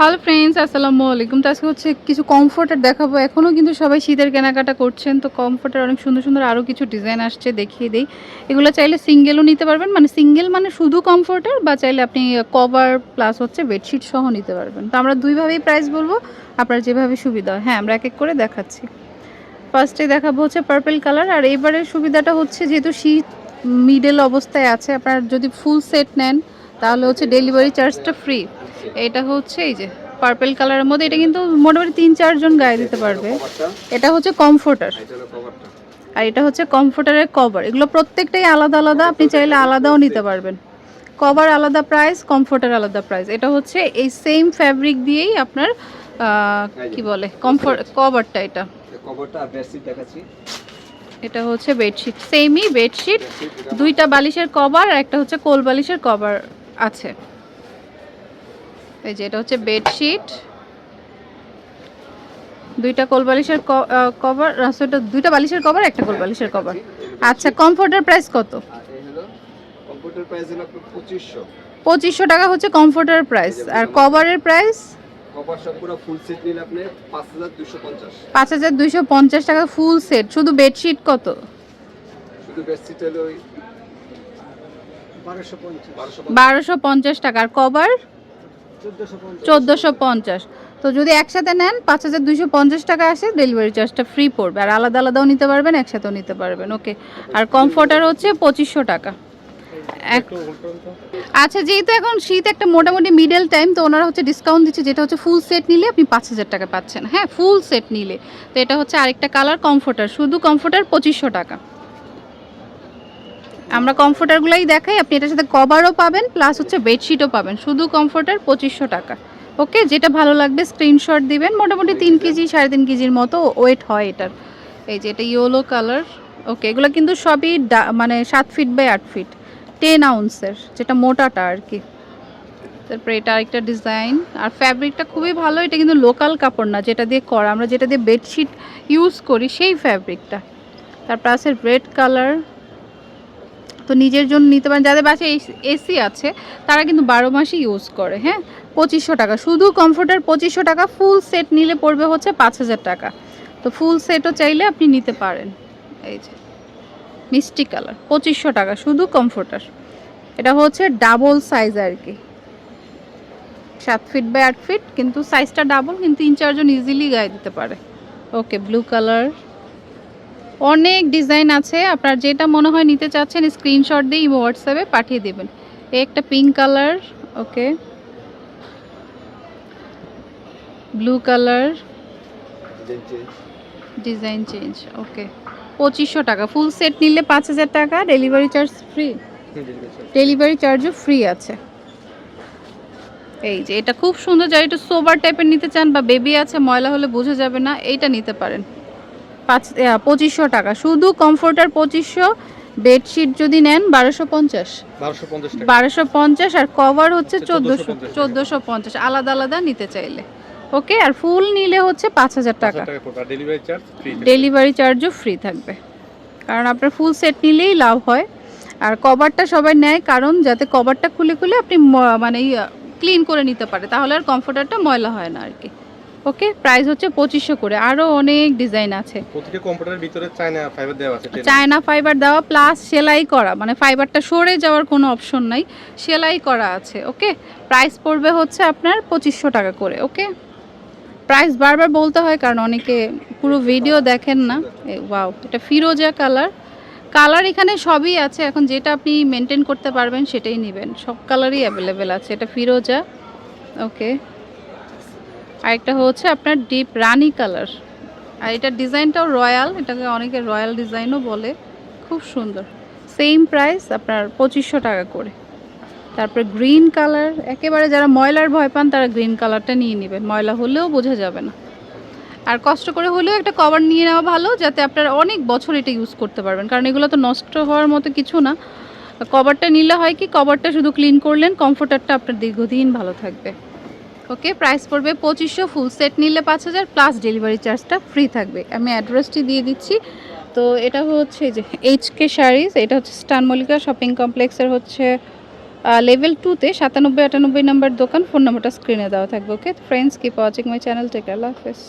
Hello friends আসসালামু আলাইকুম। তো আজকে হচ্ছে কিছু কমফোর্টার দেখাবো। এখনও কিন্তু সবাই শীতের কেনাকাটা করছেন। তো কমফোর্টার অনেক সুন্দর সুন্দর আরও কিছু ডিজাইন আসছে, দেখিয়ে দিই। এগুলো চাইলে সিঙ্গেলও নিতে পারবেন। মানে সিঙ্গেল মানে শুধু কমফোর্টার বা চাইলে আপনি কভার প্লাস হচ্ছে বেডশিট সহ নিতে পারবেন। তো আমরা দুইভাবেই প্রাইস বলব। আপনার যেভাবে সুবিধা হয়। আমরা এক এক করে দেখাচ্ছি। ফার্স্টে দেখাবো হচ্ছে পার্পেল কালার আর এবারের সুবিধাটা হচ্ছে যেহেতু শীত মিডল অবস্থায় আছে, আপনার যদি ফুল সেট নেন তাহলে হচ্ছে ডেলিভারি চার্জটা ফ্রি এটা হচ্ছে এই যে পার্পেল কালারের মধ্যে এটা কিন্তু মোটামুটি তিন চারজন গায়ে দিতে পারবে। এটা হচ্ছে কমফোর্টার আর এটা হচ্ছে কমফোর্টারের কভার এগুলো প্রত্যেকটাই আলাদা আলাদা। আপনি চাইলে আলাদাও নিতে পারবেন। কভার আলাদা প্রাইস কমফোর্টার আলাদা প্রাইস এটা হচ্ছে এই সেম ফ্যাব্রিক দিয়েই আপনার কি বলে কমফোর্ট কভারটা এটা। কভারটা বেডশিট দেখাচ্ছি। এটা হচ্ছে বেডশিট সেমই বেডশিট দুইটা বালিশের কভার আর একটা হচ্ছে কোল বালিশের কভার আছে। এই যে এটা হচ্ছে বেডশিট। দুইটা কোল বালিশের কভার এটা দুইটা বালিশের কভার একটা কোল বালিশের কভার। আচ্ছা কমফোর্টের প্রাইস কত? পঁচিশশো। টাকা হচ্ছে কমফোর্টের প্রাইস। আর কভারের প্রাইস? কভার সব পুরো ফুল সেট নিলে আপনি পাঁচ হাজার দুইশো পঞ্চাশ। টাকা ফুল সেট শুধু বেডশিট কত? শুধু বেডশিট হলো বারোশো পঞ্চাশ। টাকা আর কভার? চোদ্দোশো পঞ্চাশ। তো যদি একসাথে নেন পাঁচ হাজার দুইশো পঞ্চাশ টাকা আসে ডেলিভারি চার্জটা ফ্রি পড়বে। আর আলাদা আলাদাও নিতে পারবেন একসাথেও নিতে পারবেন ওকে আর কমফোর্টার হচ্ছে পঁচিশশো টাকা। আচ্ছা যেহেতু এখন শীত একটা মোটামুটি মিডল টাইম তো ওনারা হচ্ছে ডিসকাউন্ট দিচ্ছে যেটা হচ্ছে ফুল সেট নিলে আপনি পাঁচ হাজার টাকা পাচ্ছেন। হ্যাঁ ফুল সেট নিলে। তো এটা হচ্ছে আরেকটা কালার কমফোর্টার শুধু কমফোর্টার পঁচিশশো টাকা। আমরা কমফোর্টারগুলোই দেখাই আপনি এটার সাথে কভারও পাবেন প্লাস হচ্ছে বেডশিটও পাবেন। শুধু কমফোর্টার পঁচিশশো টাকা। ওকে যেটা ভালো লাগবে স্ক্রিনশট দিবেন। মোটামুটি তিন কেজি সাড়ে তিন কেজির মতো ওয়েট হয় এটার। এই যে এটা ইয়েলো কালার ওকে এগুলো কিন্তু সবই ডা- মানে সাত ফিট বাই আট ফিট টেন আউন্সের যেটা মোটাটা আর কি। তারপরে এটা আরেকটা ডিজাইন আর ফ্যাব্রিকটা খুবই ভালো এটা কিন্তু লোকাল কাপড় না যেটা দিয়ে করা। আমরা যেটা দিয়ে বেডশিট ইউজ করি সেই ফ্যাব্রিকটা তারপর আছে রেড কালার তো নিজের জন্য নিতে পারেন। যাদের বাসায় এসি আছে, তারা কিন্তু বারো মাসই ইউজ করে হ্যাঁ? পঁচিশশো টাকা। শুধু কমফোর্টার পঁচিশশো টাকা ফুল সেট নিলে পড়বে হচ্ছে পাঁচ হাজার টাকা। তো ফুল সেটও চাইলে আপনি নিতে পারেন। এই যে, মিষ্টি কালার, পঁচিশশো টাকা শুধু কমফোর্টার। এটা হচ্ছে ডাবল সাইজ আর কি। সাত ফিট বাই আট ফিট কিন্তু সাইজটা ডাবল কিন্তু তিন চারজন ইজিলি গায়ে দিতে পারে। ওকে ব্লু কালার অনেক ডিজাইন আছে আপনার যেটা মনে হয় নিতে চাচ্ছেন স্ক্রিনশট দিয়ে ইমো হোয়াটসঅ্যাপে পাঠিয়ে দেবেন। এই একটা pink colour okay blue colour design change okay পঁচিশশো টাকা ফুল সেট নিলে পাঁচ হাজার টাকা ডেলিভারি চার্জ ফ্রি ডেলিভারি চার্জও ফ্রি আছে। এই যে এটা খুব সুন্দর যারা একটু সোবার টাইপের নিতে চান বা বেবি আছে ময়লা হলে বোঝা যাবে না এইটা নিতে পারেন। পাঁচ পঁচিশশো টাকা। শুধু কমফোর্টার পঁচিশশো বেডশিট যদি নেন বারোশো পঞ্চাশ। বারোশো পঞ্চাশ আর কভার হচ্ছে হচ্ছে চোদ্দোশো চোদ্দোশো পঞ্চাশ আলাদা আলাদা নিতে চাইলে। ওকে আর ফুল নিলে হচ্ছে পাঁচ হাজার টাকা। ডেলিভারি চার্জও ফ্রি থাকবে। কারণ আপনার ফুল সেট নিলেই লাভ হয়। আর কভারটা সবাই নেয় কারণ যাতে কভারটা খুলে খুলে আপনি মানে ক্লিন করে নিতে পারে তাহলে আর কমফোর্টারটা ময়লা হয় না আর কি। ওকে প্রাইস হচ্ছে পঁচিশশো করে। আরও অনেক ডিজাইন আছে। প্রতিটা কম্পিউটারের ভিতরে চায়না ফাইবার দেওয়া আছে চায়না ফাইবার দেওয়া প্লাস সেলাই করা। মানে ফাইবারটা সরে যাওয়ার কোনো অপশন নাই। সেলাই করা আছে ওকে? প্রাইস পড়বে হচ্ছে আপনার পঁচিশশো টাকা করে ওকে? প্রাইস বারবার বলতে হয় কারণ অনেকে পুরো ভিডিও দেখেন না। ওয়াও এটা ফিরোজা কালার কালার এখানে সবই আছে। এখন যেটা আপনি মেনটেন করতে পারবেন সেটাই নেবেন। সব কালারই অ্যাভেলেবেল আছে। এটা ফিরোজা ওকে? আরেকটা হচ্ছে আপনার ডিপ রানি কালার আর এটার ডিজাইনটাও রয়্যাল, এটাকে অনেকে রয়্যাল ডিজাইনও বলে। খুব সুন্দর। সেম প্রাইস আপনার পঁচিশশো টাকা করে। তারপরে গ্রিন কালার একেবারে যারা ময়লার ভয় পান, তারা গ্রিন কালারটা নিয়ে নেবেন। ময়লা হলেও বোঝা যাবে না। আর কষ্ট করে হলেও একটা কভার নিয়ে নেওয়া ভালো, যাতে আপনারা অনেক বছর এটা ইউজ করতে পারবেন। কারণ এগুলো তো নষ্ট হওয়ার মতো কিছু না। কভারটা নিলে হয় কি কভারটা শুধু ক্লিন করলেন কমফোর্টারটা আপনার দীর্ঘদিন ভালো থাকবে। ওকে প্রাইস পড়বে পঁচিশশো ফুল সেট নিলে পাঁচ হাজার প্লাস ডেলিভারি চার্জটা ফ্রি থাকবে। আমি অ্যাড্রেসটি দিয়ে দিচ্ছি। তো এটা হচ্ছে যে এইচকে শাড়িজ এটা হচ্ছে স্টান মল্লিকা শপিং কমপ্লেক্সের হচ্ছে লেভেল টুতে সাতানব্বই আটানব্বই নাম্বার দোকান ফোন নাম্বারটা স্ক্রিনে দেওয়া থাকবে okay friends keep watching my channel take আল্লাহ হাফেজ।